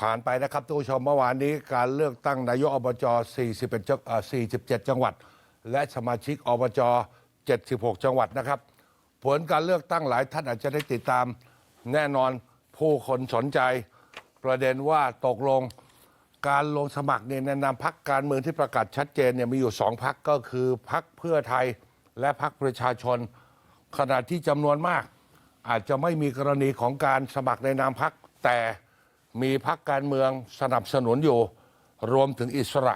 ผ่านไปนะครับทุกผู้ชมเมื่อวานนี้การเลือกตั้งนายกอบจ41จัง47 จังหวัด และสมาชิกอบจ 76 จังหวัดนะครับ ผลการเลือกตั้งหลายท่านอาจจะได้ติดตาม แน่นอนผู้คนสนใจ ประเด็นว่าตกลงการลงสมัครเนี่ยแนะนำพักการเมืองที่ประกาศชัดเจนเนี่ยมีอยู่สองพักก็คือพักเพื่อไทยและพักประชาชน ขณะที่จำนวนมาก อาจจะไม่มีกรณีของการสมัครในนามพักแต่ มีพักการเมืองสนับสนุนอยู่ รวมถึงอิสระ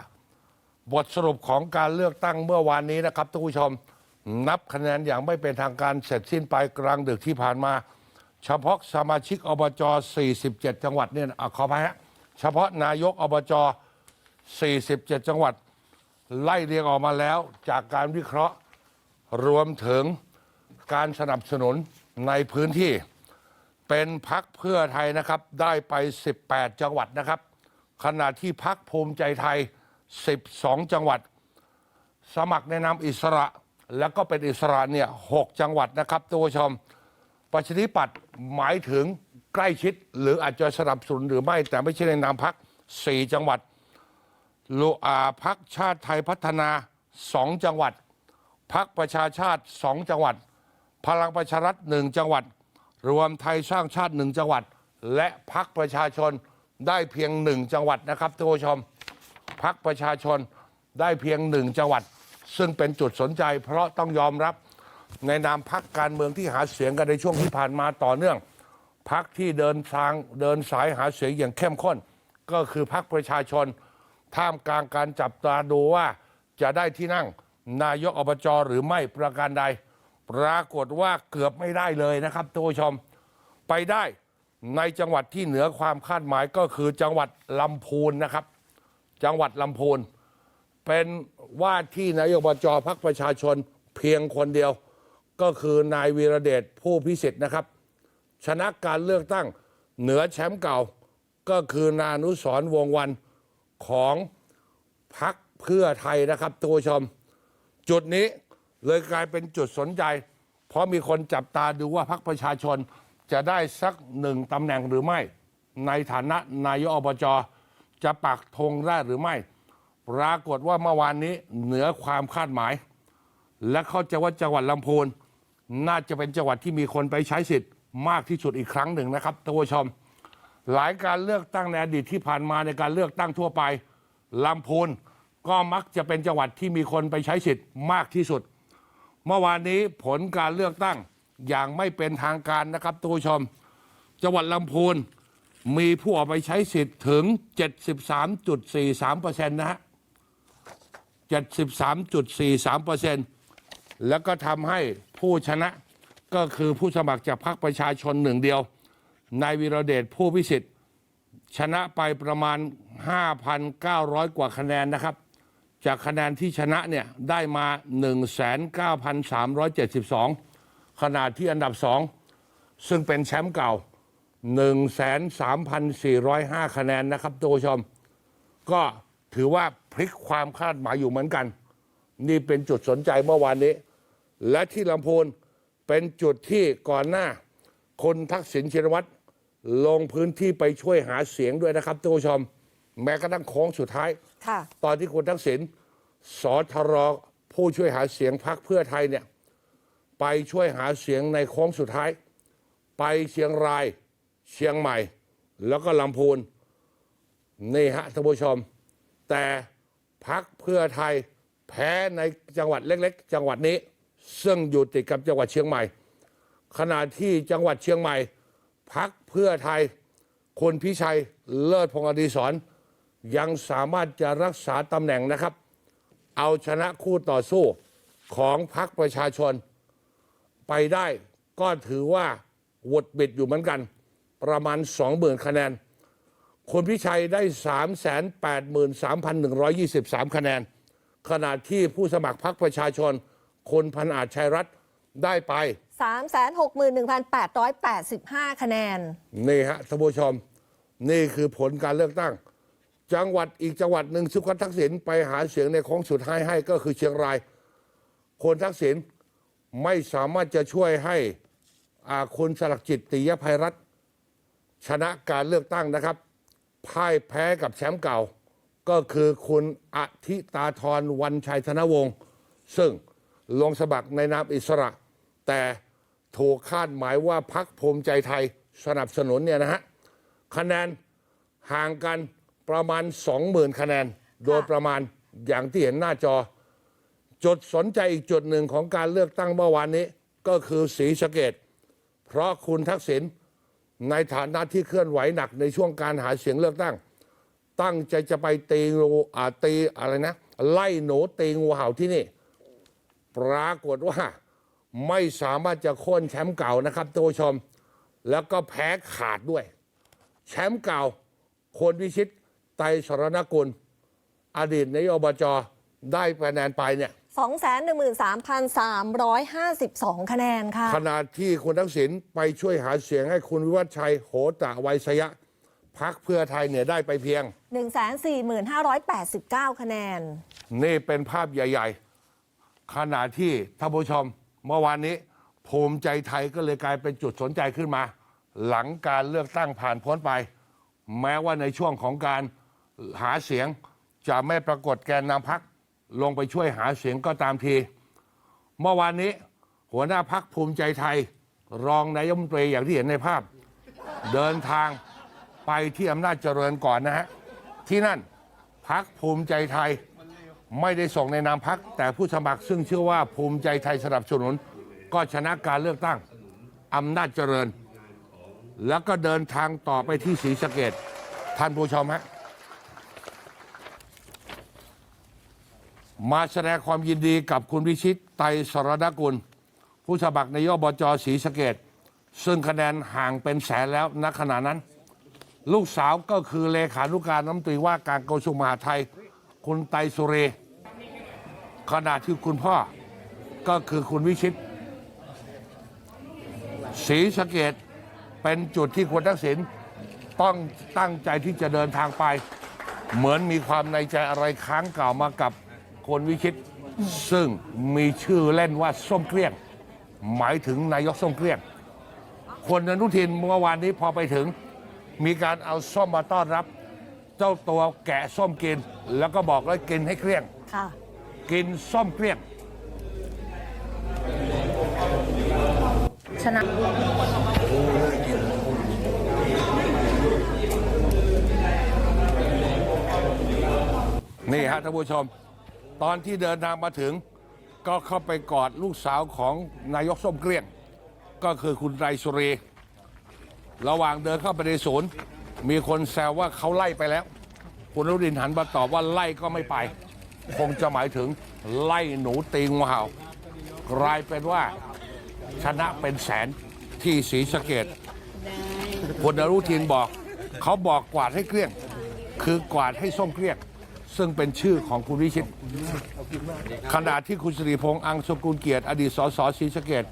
บทสรุปของการเลือกตั้งเมื่อวานนี้นะครับท่านผู้ชม นับคะแนนอย่างไม่เป็นทางการเสร็จสิ้นไปกลางดึกที่ผ่านมา เฉพาะสมาชิกอบจ 47 จังหวัดเนี่ยอขออภัยฮะเฉพาะนายกอบจ 47 จังหวัด ไล่เรียงออกมาแล้วจากการวิเคราะห์รวมถึงการสนับสนุนในพื้นที่ เป็นพักเพื่อไทยนะครับ ได้ไป 18 จังหวัดนะครับ ขณะที่พักภูมิใจไทย 12 จังหวัด สมัครในนามอิสระ แล้วก็เป็นอิสระเนี่ย6จังหวัดนะครับตัวผู้ชมประชาธิปัตย์หมายถึงใกล้ชิด หรืออาจจะสนับสนุนหรือไม่ แต่ไม่ใช่ในนามพัก4จังหวัดลูอาพักชาติไทยพัฒนา2จังหวัดพักประชาชาติ2จังหวัด พลังประชารัฐหนึ่งจังหวัด รวมไทยสร้างชาติหนึ่งจังหวัด และพักประชาชนได้เพียงหนึ่งจังหวัดนะครับท่านผู้ชมพักประชาชนได้เพียงหนึ่งจังหวัด ซึ่งเป็นจุดสนใจ เพราะต้องยอมรับในนามพักการเมืองที่หาเสียงกันในช่วงที่ผ่านมาต่อเนื่องพักที่เดินทางเดินสายหาเสียงอย่างเข้มข้น ก็คือพักประชาชน ท่ามกลางการจับตาดูว่าจะได้ที่นั่งนายกอบจหรือไม่ประการใด ปรากฏว่าเกือบไม่ได้เลยนะครับท่านผู้ชม ไปได้ในจังหวัดที่เหนือความคาดหมายก็คือจังหวัดลำพูนนะครับ จังหวัดลำพูน เป็นว่าที่นายกบจพักประชาชนเพียงคนเดียว ก็คือนายวีระเดชผู้พิสิทธิ์นะครับ ชนะการเลือกตั้งเหนือแชมป์เก่า ก็คือนานุสรวงวันของพักเพื่อไทยนะครับท่านผู้ชม จุดนี้ เลยกลายเป็นจุดสนใจ เพราะมีคนจับตาดูว่าพรรคประชาชนจะได้สักหนึ่งตำแหน่งหรือไม่ ในฐานะนายกอบจจะปักธงได้หรือไม่ ปรากฏว่าเมื่อวานนี้เหนือความคาดหมาย และเข้าใจว่าจังหวัดลำพูนน่าจะเป็นจังหวัดที่มีคนไปใช้สิทธิ์มากที่สุดอีกครั้งหนึ่งนะครับท่านผู้ชม หลายการเลือกตั้งในอดีตที่ผ่านมาในการเลือกตั้งทั่วไปลำพูนก็มักจะเป็นจังหวัดที่มีคนไปใช้สิทธิ์มากที่สุด เมื่อวานนี้ผลการเลือกตั้งอย่างไม่เป็นทางการนะครับทุกผู้ชม จังหวัดลำพูนมีผู้ออกไปใช้สิทธิ์ถึง 73.43%นะฮะ 73.43%แล้วก็ทำให้ผู้ชนะก็คือผู้สมัครจากพรรคประชาชนหนึ่งเดียว นายวีระเดชผู้พิสิทธิ์ ชนะไปประมาณ 5,900 กว่าคะแนนนะครับ จากคะแนนที่ชนะเนี่ยได้มา 19,372 ขณะที่อันดับสองซึ่งเป็นแชมป์เก่า 13,405 คะแนนนะครับทุกผู้ชม ก็ถือว่าพลิกความคาดหมายอยู่เหมือนกัน นี่เป็นจุดสนใจเมื่อวานนี้ และที่ลำพูนเป็นจุดที่ก่อนหน้า คนทักษิณชินวัตรลงพื้นที่ไปช่วยหาเสียงด้วยนะครับทุกผู้ชม แม้กระทั่งโค้งสุดท้าย ตอนที่คุณทักษิณสทรผู้ช่วยหาเสียงพักเพื่อไทยเนี่ยไปช่วยหาเสียงในโค้งสุดท้าย ไปเชียงรายเชียงใหม่ แล้วก็ลำพูนนี่ฮะท่านผู้ชม แต่พักเพื่อไทยแพ้ในจังหวัดเล็ก ๆ จังหวัดนี้ ซึ่งอยู่ติดกับจังหวัดเชียงใหม่ ขณะที่จังหวัดเชียงใหม่ พักเพื่อไทยคุณพิชัยเลิศพงศ์อดีศร ยังสามารถจะรักษาตำแหน่งนะครับ เอาชนะคู่ต่อสู้ของพรรคประชาชน ไปได้ก็ถือว่าหวดบิดอยู่เหมือนกัน ประมาณ 20,000 คะแนน คุณพิชัยได้ 383,123 คะแนน ขณะที่ผู้สมัครพรรคประชาชน คนพันอาจชัยรัฐได้ไป 361,885 คะแนน นี่ฮะท่านผู้ชม นี่คือผลการเลือกตั้ง จังหวัดอีกจังหวัดหนึ่งสุขทักษิณไปหาเสียงในโค้งสุดท้ายให้ก็คือเชียงรายคนทักษิณไม่สามารถจะช่วยให้อาคุณสลักจิตติยภัยรัตชนะการเลือกตั้งนะครับพ่ายแพ้กับแชมป์เก่า ก็คือคุณอธิตาธรวันชัยธนวงศ์ซึ่งลงสมัครในนามอิสระ แต่ถูกคาดหมายว่าพักภูมิใจไทยสนับสนุนเนี่ยนะฮะคะแนนห่างกัน ประมาณ 20,000 คะแนน โดยประมาณอย่างที่เห็นหน้าจอ จุดสนใจอีกจุดหนึ่งของการเลือกตั้งเมื่อวานนี้ ก็คือสีสะเกต เพราะคุณทักษิณในฐานะที่เคลื่อนไหวหนักในช่วงการหาเสียงเลือกตั้ง ตั้งใจจะไปตีงูอ่าตีอะไรนะ ไล่หนูตีงูเห่าที่นี่ ปรากฏว่าไม่สามารถจะโค่นแชมป์เก่านะครับท่านผู้ชม แล้วก็แพ้ขาดด้วย แชมป์เก่าคนวิชิต ไตรสรณกุล อดีตนายกอบจได้คะแนนไปเนี่ย 213,352 คะแนนค่ะ ขณะที่คุณทักษิณไปช่วยหาเสียงให้คุณวิวัฒชัยโหตะไวยสยะพักเพื่อไทยเนี่ยได้ไปเพียง 145,589 คะแนน นี่เป็นภาพใหญ่ ๆ ขณะที่ท่านผู้ชมเมื่อวานนี้ภูมิใจไทยก็เลยกลายเป็นจุดสนใจขึ้นมา หลังการเลือกตั้งผ่านพ้นไป แม้ว่าในช่วงของการ หาเสียงจะไม่ปรากฏแกนนำพักลงไปช่วยหาเสียงก็ตามที เมื่อวานนี้หัวหน้าพักภูมิใจไทย รองนายมนตรีอย่างที่เห็นในภาพ เดินทางไปที่อำนาจเจริญก่อนนะฮะ ที่นั่นพักภูมิใจไทยไม่ได้ส่งในนามพัก แต่ผู้สมัครซึ่งเชื่อว่าภูมิใจไทยสนับสนุน ก็ชนะการเลือกตั้งอำนาจเจริญ แล้วก็เดินทางต่อไปที่ศรีสะเกดท่านผู้ชมฮะ มาแสดงความยินดีกับคุณวิชิตไตรสรณกุล ผู้สมัครในยอบจศรีสะเกดซึ่งคะแนนห่างเป็นแสนแล้วณขณะนั้น ลูกสาวก็คือเลขานุการน้ำตรีว่าการกระทรวงมหาดไทย คุณไตรสุเรขณะที่คุณพ่อก็คือคุณวิชิตศรีสะเกดเป็นจุดที่คุณทักษิณต้องตั้งใจที่จะเดินทางไป เหมือนมีความในใจอะไรค้างเก่ามากับ คนวิชิต ซึ่งมีชื่อเล่นว่าส้มเกลี้ยง หมายถึงนายกส้มเกลี้ยง คนอนุทินเมื่อวานนี้พอไปถึง มีการเอาส้มมาต้อนรับ เจ้าตัวแกะส้มกิน แล้วก็บอกเลยกินให้เกลี้ยง ค่ะ กินส้มเกลี้ยง ชนะ นี่ฮะท่านผู้ชม ตอนที่เดินทางมาถึง ก็เข้าไปกอดลูกสาวของนายกส้มเกลี้ยง ก็คือคุณไรสุรี ระหว่างเดินเข้าไปในศูนย์ มีคนแซวว่าเขาไล่ไปแล้ว คุณอนุรินหันมาตอบว่าไล่ก็ไม่ไป คงจะหมายถึงไล่หนูตีงูเห่ากลายเป็นว่าชนะเป็นแสนที่ศรีสะเกดคุณอนุทินบอก เขาบอกกวาดให้เกลี้ยง คือกวาดให้ส้มเกลี้ยง ซึ่งเป็นชื่อของคุณวิชิต ขณะที่คุณสิริพงษ์อังสกุลเกียรติ อดีตสสศรีสะเกด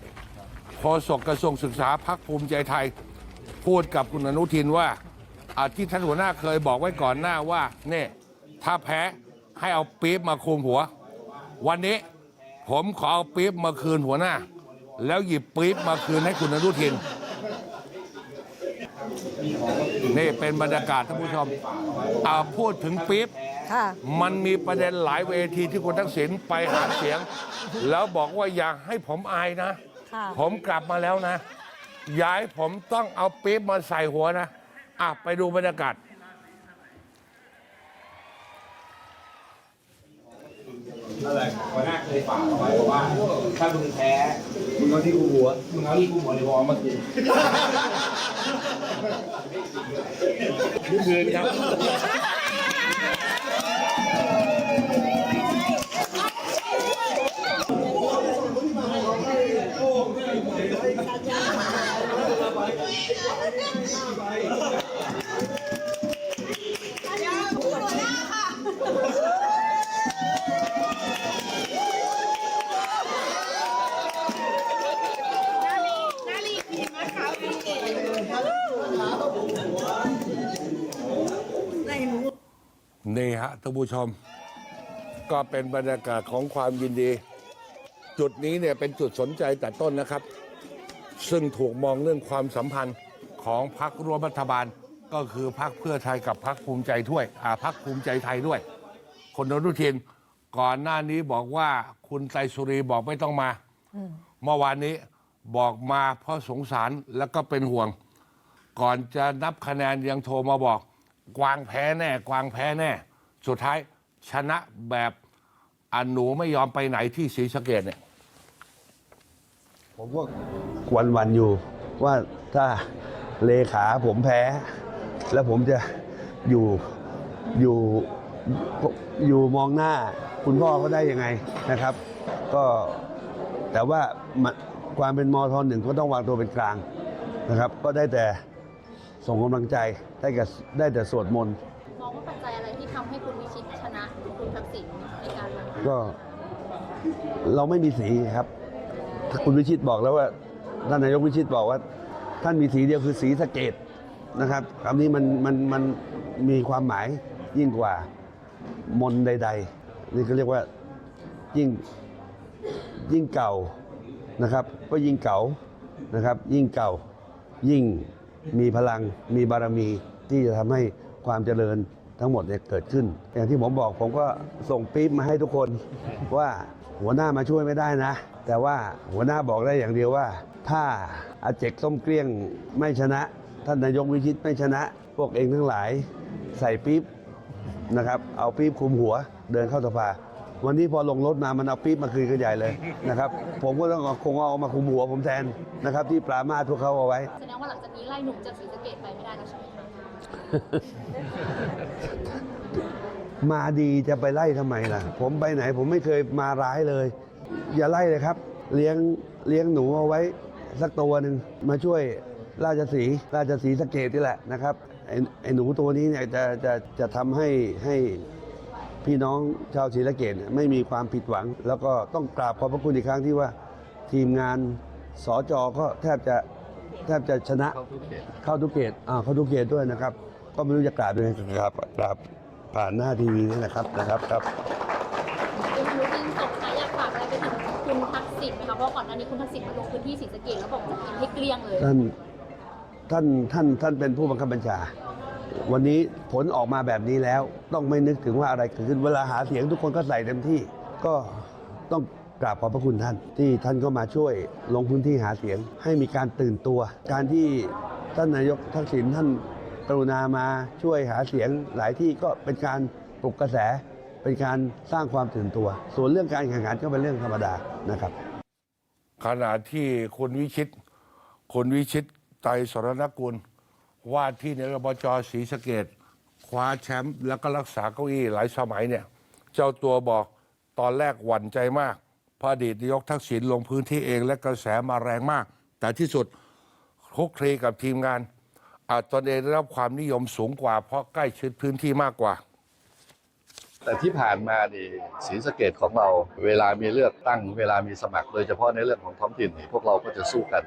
โฆษกกระทรวงศึกษาพักภูมิใจไทย พูดกับคุณอนุทินว่าอาที่ท่านหัวหน้าเคยบอกไว้ก่อนหน้าว่าเนี่ยถ้าแพ้ให้เอาปี๊บมาคุมหัว วันนี้ผมขอเอาปี๊บมาคืนหัวหน้า แล้วหยิบปี๊บมาคืนให้คุณอนุทิน นี่เป็นบรรยากาศท่านผู้ชมอ่าพูดถึงปี๊บค่ะ มันมีประเด็นหลายเวทีที่คุณทักษิณไปหาเสียง แล้วบอกว่าอย่าให้ผมอายนะ ค่ะ ผมกลับมาแล้วนะอย่าให้ผมต้องเอาปี๊บมาใส่หัวนะอะไปดูบรรยากาศ นั่นแหละหัวหน้าเคยฝากเอาไว้บอกว่า ถ้ามึงแพ้มึงเอาที่กูหัวมึงเอาที่กูหัวในวอลมากินยืมเงินครับ นี่ฮะท่านผู้ชม ก็เป็นบรรยากาศของความยินดี จุดนี้เนี่ยเป็นจุดสนใจแต่ต้นนะครับ ซึ่งถูกมองเรื่องความสัมพันธ์ของพรรคร่วมรัฐบาล ก็คือพักเพื่อไทยกับพักภูมิใจถ้วยอ่าพักภูมิใจไทยด้วย คนอนุทินก่อนหน้านี้บอกว่าคุณไตรสุรีบอกไม่ต้องมาเมื่อวานนี้บอกมาเพราะสงสารแล้วก็เป็นห่วง ก่อนจะนับคะแนนยังโทรมาบอก กวางแพ้แน่ กวางแพ้แน่ สุดท้ายชนะแบบอันหนูไม่ยอมไปไหนที่ศรีสะเกดเนี่ย ผมก็วันวันๆอยู่ว่าถ้าเลขาผมแพ้ แล้วผมจะอยู่อยู่อยู่มองหน้าคุณพ่อเขาได้ยังไงนะครับ ก็แต่ว่ามาความเป็นมทหนึ่งก็ต้องวางตัวเป็นกลางนะครับ ก็ได้แต่ ส่งกำลังใจได้แต่ได้แต่สวดมนต์มองว่าปัจจัยอะไรที่ทำให้คุณวิชิตชนะคุณทักษิณในการเมืองก็เราไม่มีสีครับ คุณวิชิตบอกแล้วว่าท่านนายกวิชิตบอกว่า ท่านมีสีเดียวคือสีสะเกตนะครับคำนี้มันมันมันมีความหมายยิ่งกว่ามนต์ใด ๆ นี่ก็เรียกว่ายิ่งยิ่งเก่านะครับ ก็ยิ่งเก่านะครับ ยิ่งเก่ายิ่ง มีพลังมีบารมีที่จะทำให้ความเจริญทั้งหมดเนี่ยเกิดขึ้น อย่างที่ผมบอกผมก็ส่งปี๊บมาให้ทุกคนว่าหัวหน้ามาช่วยไม่ได้นะ แต่ว่าหัวหน้าบอกได้อย่างเดียวว่า ถ้าอาเจกส้มเกลี้ยงไม่ชนะ ท่านนายกวิชิตไม่ชนะ พวกเองทั้งหลายใส่ปี๊บนะครับ เอาปี๊บคุมหัวเดินเข้าสภาวันนี้พอลงรถมามันเอาปี๊บมาคืนกันใหญ่เลยนะครับ ผมก็ต้องคงเอามาคุมหัวผมแทนนะครับ ที่ปรามาสพวกเขาเอาไว้ นี้ไล่หนุ่มจากศรีสะเกดไปไม่ได้แล้วใช่ไหมคะมาดีจะไปไล่ทำไมล่ะ ผมไปไหนผมไม่เคยมาร้ายเลย อย่าไล่เลยครับ เลี้ยงเลี้ยงหนูเอาไว้สักตัวหนึ่งมาช่วยราชสีห์ราชสีห์สะเกตนี่แหละนะครับไอ้ไอ้หนูตัวนี้เนี่ยจะจะจะทำให้ให้พี่น้องชาวศรีสะเกดไม่มีความผิดหวัง แล้วก็ต้องกราบขอบพระคุณอีกครั้งที่ว่าทีมงานสอจอก็แทบจะ แทบจะชนะเข้าทุกเกตอ่าเข้าทุกเกตด้วยนะครับ ก็ไม่รู้จะกราบด้วยครับกราบผ่านหน้าทีวีนี่นะครับนะครับครับ คุณอนุทินส่งท้ายอยากฝากอะไรไปถึงคุณทักษิณไหมคะเพราะก่อนหน้านี้คุณทักษิณมาลงพื้นที่ศรีสะเกดแล้วบอกจะกินให้เกลี้ยงเลย ท่านท่านท่านท่านเป็นผู้บังคับบัญชา วันนี้ผลออกมาแบบนี้แล้วต้องไม่นึกถึงว่าอะไรเกิดขึ้นเวลาหาเสียงทุกคนก็ใส่เต็มที่ ก็ต้อง กราบขอบพระคุณท่าน ที่ท่านก็มาช่วยลงพื้นที่หาเสียง ให้มีการตื่นตัว การที่ท่านนายกทักษิณท่านกรุณามาช่วยหาเสียงหลายที่ก็เป็นการปลุกกระแส เป็นการสร้างความตื่นตัว ส่วนเรื่องการแข่งขันก็เป็นเรื่องธรรมดานะครับ ขณะที่คุณวิชิตคุณวิชิตไตรสรณกุล ว่าที่ในอบจศรีสะเกดคว้าแชมป์แล้วก็รักษาเก้าอี้หลายสมัยเนี่ย เจ้าตัวบอกตอนแรกหวั่นใจมาก พาะอดีตนายกทักษิณลงพื้นที่เองและกระแสมาแรงมาก แต่ที่สุดคุกคลีกับทีมงานอาจตนเองได้รับความนิยมสูงกว่า เพราะใกล้ชิดพื้นที่มากกว่า แต่ที่ผ่านมานี่ศรีสะเกดของเรา เวลามีเลือกตั้ง เวลามีสมัคร โดยเฉพาะในเรื่องของท้องถิ่นนี่พวกเราก็จะสู้กัน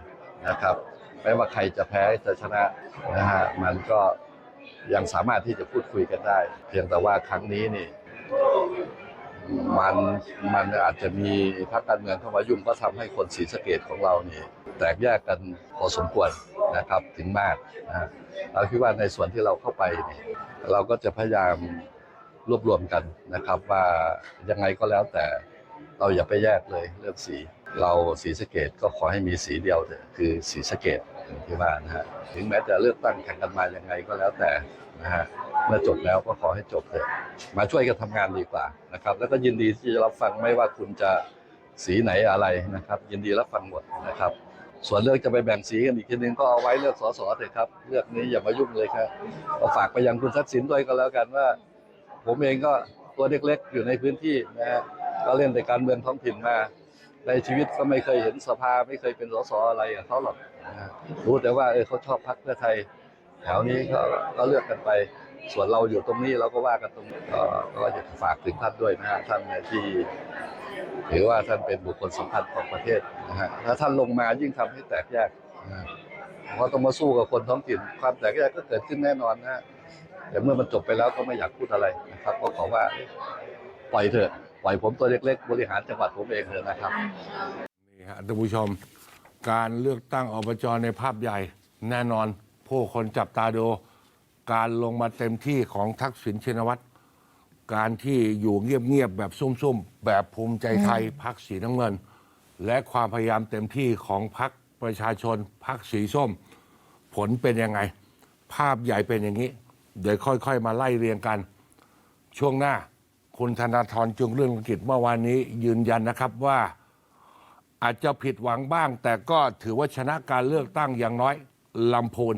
นะครับ ไม่ว่าใครจะแพ้จะชนะนะฮะมันก็ยังสามารถที่จะพูดคุยกันได้ เพียงแต่ว่าครั้งนี้นี่ มันมันอาจจะมีพรรคการเมืองเข้ามายุ่งก็ทำให้คนศรีสะเกดของเรานี่แตกแยกกันพอสมควรนะครับถึงมากนะเราคิดว่าในส่วนที่เราเข้าไปนี่เราก็จะพยายามรวบรวมกันนะครับว่ายังไงก็แล้วแต่เราอย่าไปแยกเลยเรื่องสีเราสีสะเกตก็ขอให้มีสีเดียวเถอะคือสีสะเกตอย่างที่ว่านะฮะถึงแม้จะเลือกตั้งแข่งกันมายังไงก็แล้วแต่ นะฮะเมื่อจบแล้วก็ขอให้จบเถอะมาช่วยกันทำงานดีกว่านะครับ แล้วก็ยินดีที่จะรับฟังไม่ว่าคุณจะสีไหนอะไรนะครับ ยินดีรับฟังหมดนะครับ ส่วนเรื่องจะไปแบ่งสีกันอีกทีนึงก็เอาไว้เลือกสสเถอะครับเลือกนี้อย่ามายุ่งเลยครับก็ฝากไปยังคุณทักษิณด้วยก็แล้วกันว่า ผมเองก็ตัวเล็กๆอยู่ในพื้นที่นะฮะก็เล่นแต่การเมืองท้องถิ่นมาในชีวิตก็ไม่เคยเห็นสภาไม่เคยเป็นสสอะไรกับเขาหรอกรู้แต่ว่าเออเขาชอบพรรคเพื่อไทย แถวนี้ก็ก็เลือกกันไป ส่วนเราอยู่ตรงนี้เราก็ว่ากันตรงนี้ก็ก็จะฝากถึงท่านด้วยนะฮะท่านที่ถือว่าท่านเป็นบุคคลสำคัญของประเทศนะฮะถ้าท่านลงมายิ่งทำให้แตกแยกนะฮะเพราะต้องมาสู้กับคนท้องถิ่นความแตกแยกก็เกิดขึ้นแน่นอนนะฮะแต่เมื่อมันจบไปแล้วก็ไม่อยากพูดอะไรนะครับ ก็ขอว่าปล่อยเถอะปล่อยผมตัวเล็กๆ บริหารจังหวัดผมเองเถอะนะครับนี่ฮะท่านผู้ชม การเลือกตั้งอบจในภาพใหญ่แน่นอน ผู้คนจับตาดูการลงมาเต็มที่ของทักษิณชินวัตรการที่อยู่เงียบ ๆ แบบซุ่ม ๆ แบบภูมิใจไทยพักสีน้ำเงิน และความพยายามเต็มที่ของพักประชาชนพักสีส้ม ผลเป็นยังไง ภาพใหญ่เป็นอย่างนี้ เดี๋ยวค่อย ๆ มาไล่เรียงกัน ช่วงหน้าคุณธนาธรจึงเรื่องกิจเมื่อวานนี้ยืนยันนะครับว่า อาจจะผิดหวังบ้าง แต่ก็ถือว่าชนะการเลือกตั้งอย่างน้อยลำพูน